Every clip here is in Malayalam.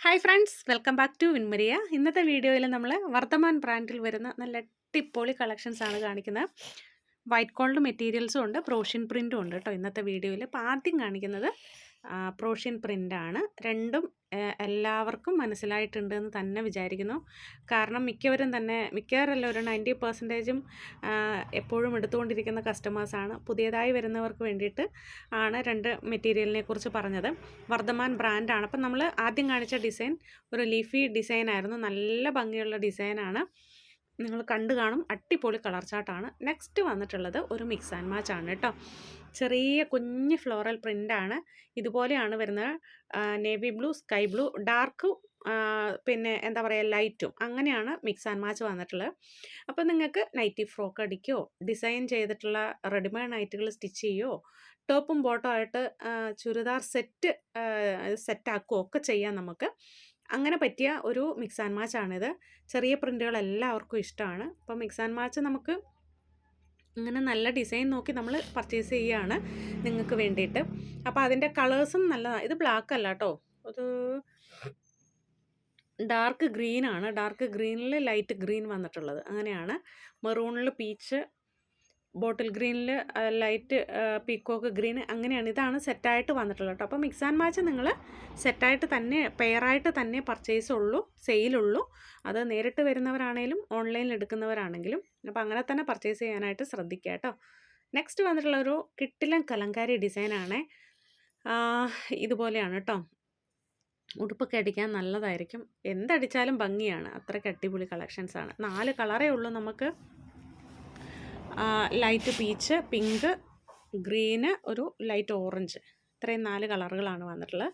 Hi friends welcome back to Vinmaria ഇന്നത്തെ വീഡിയോയിൽ നമ്മൾ വർദ്ധമാൻ ബ്രാൻഡിൽ വരുന്ന നല്ല ടിപ്പൊളി കളക്ഷൻസ് ആണ് കാണിക്കുന്നത്. വൈറ്റ് ഗോൾഡ് മെറ്റീരിയൽസും ഉണ്ട് പ്രോഷ്യൻ പ്രിന്റും ഉണ്ട് കേട്ടോ ഇന്നത്തെ വീഡിയോയിൽ അപ്പോൾ ആദ്യം കാണിക്കുന്നത് പ്രോഷ്യൻ പ്രിന്റാണ് രണ്ടും എല്ലാവർക്കും മനസ്സിലായിട്ടുണ്ട് എന്ന് തന്നെ വിചാരിക്കുന്നു. കാരണം മിക്കവരും തന്നെ മിക്കവരല്ല ഒരു നയന്റി പെർസെന്റേജും എപ്പോഴും എടുത്തുകൊണ്ടിരിക്കുന്ന കസ്റ്റമേഴ്സാണ് പുതിയതായി വരുന്നവർക്ക് വേണ്ടിയിട്ട് ആണ് രണ്ട് മെറ്റീരിയലിനെ കുറിച്ച് പറഞ്ഞത്. വർദ്ധമാൻ ബ്രാൻഡാണ് അപ്പം നമ്മൾ ആദ്യം കാണിച്ച ഡിസൈൻ ഒരു ലീഫി ഡിസൈൻ ആയിരുന്നു. നല്ല ഭംഗിയുള്ള ഡിസൈനാണ് നിങ്ങൾ കണ്ടു കാണും. അടിപൊളി കളർ ചാർട്ടാണ് നെക്സ്റ്റ് വന്നിട്ടുള്ളത് ഒരു മിക്സ് ആൻഡ് മാച്ച് ആണ് കേട്ടോ ചെറിയ കുഞ്ഞ് ഫ്ലോറൽ പ്രിന്റാണ് ഇതുപോലെയാണ് വരുന്നത്. Navy blue sky blue dark പിന്നെ എന്താ പറയുക ലൈറ്റും അങ്ങനെയാണ് മിക്സ് ആൻഡ് മാച്ച് വന്നിട്ടുള്ളത്. അപ്പോൾ നിങ്ങൾക്ക് നൈറ്റി ഫ്രോക്ക് അടിക്കുകയോ ഡിസൈൻ ചെയ്തിട്ടുള്ള റെഡിമെയ്ഡ് നൈറ്റുകൾ സ്റ്റിച്ച് ചെയ്യുകയോ ടോപ്പും ബോട്ടോ ആയിട്ട് ചുരിദാർ സെറ്റ് സെറ്റാക്കുകയോ ഒക്കെ ചെയ്യാം നമുക്ക്. അങ്ങനെ പറ്റിയ ഒരു മിക്സ് ആൻഡ് മാച്ച് ആണിത്. ചെറിയ പ്രിന്റുകൾ എല്ലാവർക്കും ഇഷ്ടമാണ്. അപ്പോൾ മിക്സ് ആൻഡ് മാച്ച് നമുക്ക് ഇങ്ങനെ നല്ല ഡിസൈൻ നോക്കി നമ്മൾ പർച്ചേസ് ചെയ്യുകയാണ് നിങ്ങൾക്ക് വേണ്ടിയിട്ട്. അപ്പോൾ അതിന്റെ കളേഴ്സും നല്ലതാണ് ഇത് ബ്ലാക്ക് അല്ല കേട്ടോ ഒരു ഡാർക്ക് ഗ്രീനാണ് ഡാർക്ക് ഗ്രീനിൽ ലൈറ്റ് ഗ്രീൻ വന്നിട്ടുള്ളത്. അങ്ങനെയാണ്. മെറൂണിൽ പീച്ച് ബോട്ടിൽ ഗ്രീനിൽ ലൈറ്റ് പീക്കോക്ക് ഗ്രീൻ അങ്ങനെയാണ്. ഇതാണ് സെറ്റായിട്ട് വന്നിട്ടുള്ളത് കേട്ടോ. അപ്പോൾ മിക്സ് ആൻഡ് മാച്ച് നിങ്ങൾ സെറ്റായിട്ട് തന്നെ പെയറായിട്ട് തന്നെ പർച്ചേസ് ഉള്ളൂ സെയിലുള്ളൂ അത് നേരിട്ട് വരുന്നവരാണേലും ഓൺലൈനിൽ എടുക്കുന്നവരാണെങ്കിലും. അപ്പോൾ അങ്ങനെ തന്നെ പർച്ചേസ് ചെയ്യാനായിട്ട് ശ്രദ്ധിക്കുക കേട്ടോ. നെക്സ്റ്റ് വന്നിട്ടുള്ള ഒരു കിട്ടിലൻ കലങ്കാരി ഡിസൈനാണ്. ഇതുപോലെയാണ് കേട്ടോ. ഉടുപ്പൊക്കെ അടിക്കാൻ നല്ലതായിരിക്കും. എന്തടിച്ചാലും ഭംഗിയാണ്. അത്രയ്ക്ക് അടിപൊളി കളക്ഷൻസാണ്. നാല് കളറേ ഉള്ളൂ നമുക്ക്. ലൈറ്റ് പീച്ച് പിങ്ക് ഗ്രീന് ഒരു ലൈറ്റ് ഓറഞ്ച് ഇത്രയും നാല് കളറുകളാണ് വന്നിട്ടുള്ളത്.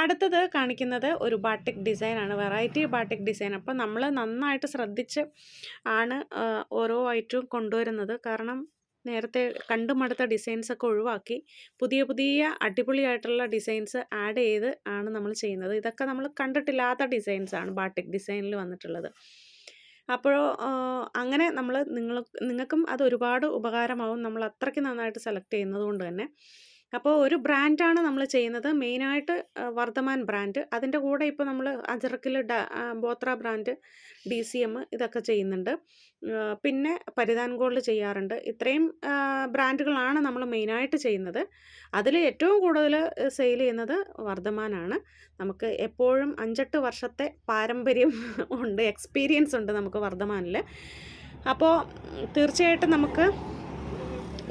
അടുത്തത് കാണിക്കുന്നത് ഒരു ബാട്ടിക് ഡിസൈനാണ് വെറൈറ്റി ബാട്ടിക് ഡിസൈൻ അപ്പോൾ നമ്മൾ നന്നായിട്ട് ശ്രദ്ധിച്ച് ആണ് ഓരോ ഐറ്റവും കൊണ്ടുവരുന്നത്. കാരണം നേരത്തെ കണ്ടുമടുത്ത ഡിസൈൻസൊക്കെ ഒഴിവാക്കി പുതിയ പുതിയ അടിപൊളിയായിട്ടുള്ള ഡിസൈൻസ് ആഡ് ചെയ്ത് ആണ് നമ്മൾ ചെയ്യുന്നത്. ഇതൊക്കെ നമ്മൾ കണ്ടിട്ടില്ലാത്ത ഡിസൈൻസാണ് ബാട്ടിക് ഡിസൈനിൽ വന്നിട്ടുള്ളത്. അപ്പോൾ അങ്ങനെ നമ്മൾ നിങ്ങൾ നിങ്ങൾക്കും അത് ഒരുപാട് ഉപകാരമാവും. നമ്മൾ അത്രയ്ക്ക് നന്നായിട്ട് സെലക്ട് ചെയ്യുന്നത് കൊണ്ട് തന്നെ. അപ്പോൾ ഒരു ബ്രാൻഡാണ് നമ്മൾ ചെയ്യുന്നത്. മെയിനായിട്ട് വർദ്ധമാൻ ബ്രാൻഡ്. അതിന്റെ കൂടെ ഇപ്പോൾ നമ്മൾ അജറക്കിൽ Bothra brand D C M ഇതൊക്കെ ചെയ്യുന്നുണ്ട്. പിന്നെ പരിധാൻ ഗോൾഡ് ചെയ്യാറുണ്ട്. ഇത്രയും ബ്രാൻഡുകളാണ് നമ്മൾ മെയിനായിട്ട് ചെയ്യുന്നത്. അതിൽ ഏറ്റവും കൂടുതൽ സെയിൽ ചെയ്യുന്നത് വർദ്ധമാനാണ്. നമുക്ക് എപ്പോഴും അഞ്ചെട്ട് വർഷത്തെ പാരമ്പര്യം ഉണ്ട് എക്സ്പീരിയൻസ് ഉണ്ട് നമുക്ക് വർദ്ധമാനിൽ അപ്പോൾ തീർച്ചയായിട്ടും നമുക്ക്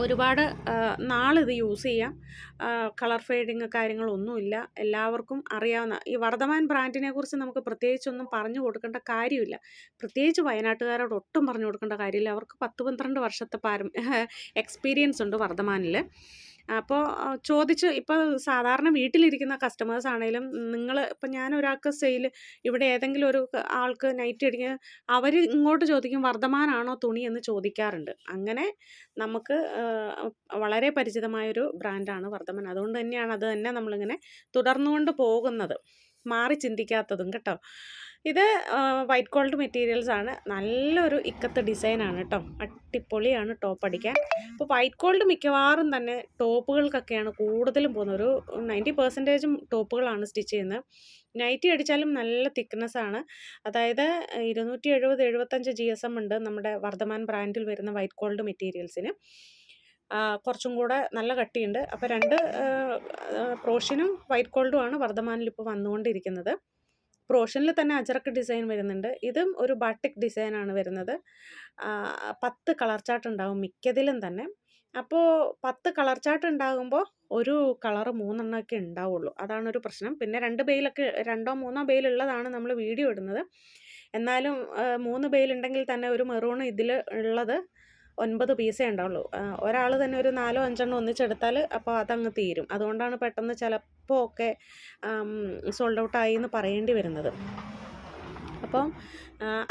ഒരുപാട് നാളിത് യൂസ് ചെയ്യാം. കളർ ഫെയ്ഡിങ് കാര്യങ്ങളൊന്നുമില്ല. എല്ലാവർക്കും അറിയാവുന്ന ഈ വർദ്ധമാൻ ബ്രാൻഡിനെ കുറിച്ച് നമുക്ക് പ്രത്യേകിച്ചൊന്നും പറഞ്ഞു കൊടുക്കേണ്ട കാര്യമില്ല. പ്രത്യേകിച്ച് വയനാട്ടുകാരോട് ഒട്ടും പറഞ്ഞു കൊടുക്കേണ്ട കാര്യമില്ല. അവർക്ക് പത്ത് പന്ത്രണ്ട് വർഷത്തെ പാരം എക്സ്പീരിയൻസ് ഉണ്ട് വർദ്ധമാനിൽ അപ്പോൾ ചോദിച്ച് ഇപ്പോൾ സാധാരണ വീട്ടിലിരിക്കുന്ന കസ്റ്റമേഴ്സ് ആണെങ്കിലും നിങ്ങൾ ഇപ്പം ഞാൻ ഒരാൾക്ക് സെയിൽ ഇവിടെ ഏതെങ്കിലും ഒരു ആൾക്ക് നൈറ്റ് അടിക്കുക അവർ ഇങ്ങോട്ട് ചോദിക്കും വർദ്ധമാനാണോ തുണി എന്ന് ചോദിക്കാറുണ്ട്. അങ്ങനെ നമുക്ക് വളരെ പരിചിതമായൊരു ബ്രാൻഡാണ് വർദ്ധമാൻ. അതുകൊണ്ട് തന്നെയാണ് അത് തന്നെ നമ്മളിങ്ങനെ തുടർന്നുകൊണ്ട് പോകുന്നത്. മാറി ചിന്തിക്കാത്തതും കേട്ടോ. ഇത് വൈറ്റ് ഗോൾഡ് മെറ്റീരിയൽസ് ആണ്. നല്ലൊരു ഇക്കത്ത് ഡിസൈനാണ് കേട്ടോ. അടിപൊളിയാണ് ടോപ്പ് അടിക്കാൻ. അപ്പോൾ വൈറ്റ് ഗോൾഡ് മിക്കവാറും തന്നെ ടോപ്പുകൾക്കൊക്കെയാണ് കൂടുതലും പോകുന്നത്. ഒരു നയന്റി പെർസെന്റേജും ടോപ്പുകളാണ് സ്റ്റിച്ച് ചെയ്യുന്നത്. നൈറ്റി അടിച്ചാലും നല്ല തിക്നെസ് ആണ്. അതായത് ഇരുന്നൂറ്റി എഴുപത് എഴുപത്തഞ്ച് ജി എസ് എം ഉണ്ട് നമ്മുടെ വർദ്ധമാൻ ബ്രാൻഡിൽ വരുന്ന വൈറ്റ് ഗോൾഡ് മെറ്റീരിയൽസിന് കുറച്ചും കൂടെ നല്ല കട്ടിയുണ്ട്. അപ്പോൾ രണ്ട് പ്രോഷനും വൈറ്റ് ഗോൾഡുമാണ് വർദ്ധമാനിൽ ഇപ്പോൾ വന്നുകൊണ്ടിരിക്കുന്നത്. പ്രോഷനിൽ തന്നെ അജറക്ക് ഡിസൈൻ വരുന്നുണ്ട്. ഇതും ഒരു ബാട്ടിക് ഡിസൈനാണ് വരുന്നത്. പത്ത് കളർ ചാർട്ട് ഉണ്ടാകും മിക്കതിലും തന്നെ. അപ്പോൾ പത്ത് കളർ ചാർട്ട് ഉണ്ടാകുമ്പോൾ ഒരു കളർ മൂന്നെണ്ണമൊക്കെ ഉണ്ടാവുള്ളൂ. അതാണ് ഒരു പ്രശ്നം. പിന്നെ രണ്ട് ബെയിലൊക്കെ രണ്ടോ മൂന്നോ ബെയിലുള്ളതാണ് നമ്മൾ വീഡിയോ ഇടുന്നത്. എന്നാലും മൂന്ന് ബെയിലുണ്ടെങ്കിൽ തന്നെ ഒരു മെറൂൺ ഇതിൽ ഉള്ളത് ഒൻപത് പീസേ ഉണ്ടാവുള്ളൂ. ഒരാൾ തന്നെ ഒരു നാലോ അഞ്ചെണ്ണം ഒന്നിച്ചെടുത്താൽ അപ്പോൾ അതങ്ങ് തീരും. അതുകൊണ്ടാണ് പെട്ടെന്ന് ചിലപ്പോൾ ഒക്കെ സോൾഡ് ഔട്ടായി എന്ന് പറയേണ്ടി വരുന്നത്. അപ്പം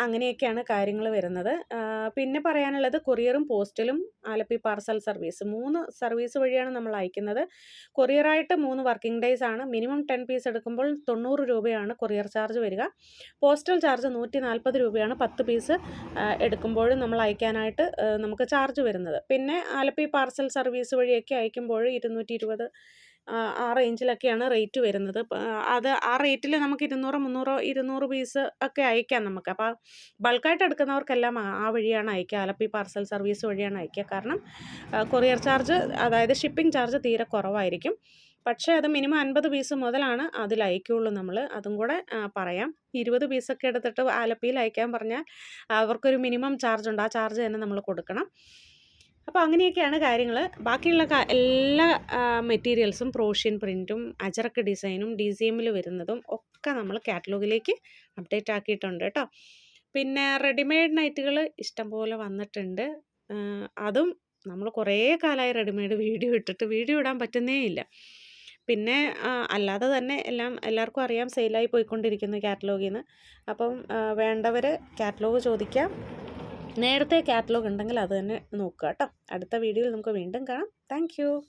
അങ്ങനെയൊക്കെയാണ് കാര്യങ്ങൾ വരുന്നത്. പിന്നെ പറയാനുള്ളത് കൊറിയറും പോസ്റ്റലും ആലപ്പി പാർസൽ സർവീസ്. മൂന്ന് സർവീസ് വഴിയാണ് നമ്മൾ അയക്കുന്നത്. കൊറിയറായിട്ട് മൂന്ന് വർക്കിംഗ് ഡേയ്സ് ആണ്. മിനിമം ടെൻ പീസ് എടുക്കുമ്പോൾ തൊണ്ണൂറ് രൂപയാണ് കൊറിയർ ചാർജ് വരിക. പോസ്റ്റൽ ചാർജ് നൂറ്റി നാൽപ്പത് രൂപയാണ് പത്ത് പീസ് എടുക്കുമ്പോഴും നമ്മൾ അയക്കാനായിട്ട് നമുക്ക് ചാർജ് വരുന്നത്. പിന്നെ ആലപ്പി പാർസൽ സർവീസ് വഴിയൊക്കെ അയക്കുമ്പോൾ ഇരുന്നൂറ്റി ഇരുപത് ആ, റേഞ്ചിലൊക്കെയാണ് റേറ്റ് വരുന്നത്. അത് ആ റേറ്റിൽ നമുക്ക് 200, 300, 200 പീസ് ഒക്കെ അയക്കാം നമുക്ക്. അപ്പോൾ ബൾക്കായിട്ട് എടുക്കുന്നവർക്കെല്ലാം ആ വഴിയാണ് അയക്കുക. ആലപ്പി പാർസൽ സർവീസ് വഴിയാണ് അയക്കുക. കാരണം കൊറിയർ ചാർജ് അതായത് ഷിപ്പിംഗ് ചാർജ് തീരെ കുറവായിരിക്കും. പക്ഷേ അത് മിനിമം 50 പീസ് മുതലാണ് അതിൽ അയക്കുകയുള്ളൂ നമ്മൾ. അതും കൂടെ പറയാം. 20 പീസൊക്കെ എടുത്തിട്ട് ആലപ്പിയിൽ അയക്കാൻ പറഞ്ഞാൽ അവർക്കൊരു മിനിമം ചാർജ് ഉണ്ട്. ആ ചാർജ് തന്നെ നമ്മൾ കൊടുക്കണം. അപ്പോൾ അങ്ങനെയൊക്കെയാണ് കാര്യങ്ങൾ. ബാക്കിയുള്ള എല്ലാ മെറ്റീരിയൽസും പ്രോഷ്യൻ പ്രിന്റും അജറക്ക് ഡിസൈനും ഡി സി എമ്മിൽ വരുന്നതും ഒക്കെ നമ്മൾ കാറ്റലോഗിലേക്ക് അപ്ഡേറ്റ് ആക്കിയിട്ടുണ്ട് കേട്ടോ. പിന്നെ റെഡിമെയ്ഡ് നൈറ്റുകൾ ഇഷ്ടംപോലെ വന്നിട്ടുണ്ട്. അതും നമ്മൾ കുറേ കാലമായി റെഡിമെയ്ഡ് വീഡിയോ ഇട്ടിട്ട് വീഡിയോ ഇടാൻ പറ്റുന്നേ ഇല്ല. പിന്നെ അല്ലാതെ തന്നെ എല്ലാം എല്ലാവർക്കും അറിയാം സെയിലായി പോയിക്കൊണ്ടിരിക്കുന്നു കാറ്റലോഗിൽ നിന്ന് അപ്പം വേണ്ടവർ കാറ്റലോഗ് ചോദിക്കാം. നേരത്തെ കാറ്റലോഗ് ഉണ്ടെങ്കിൽ അത് തന്നെ നോക്കുക കേട്ടോ. അടുത്ത വീഡിയോയിൽ നമുക്ക് വീണ്ടും കാണാം. താങ്ക്.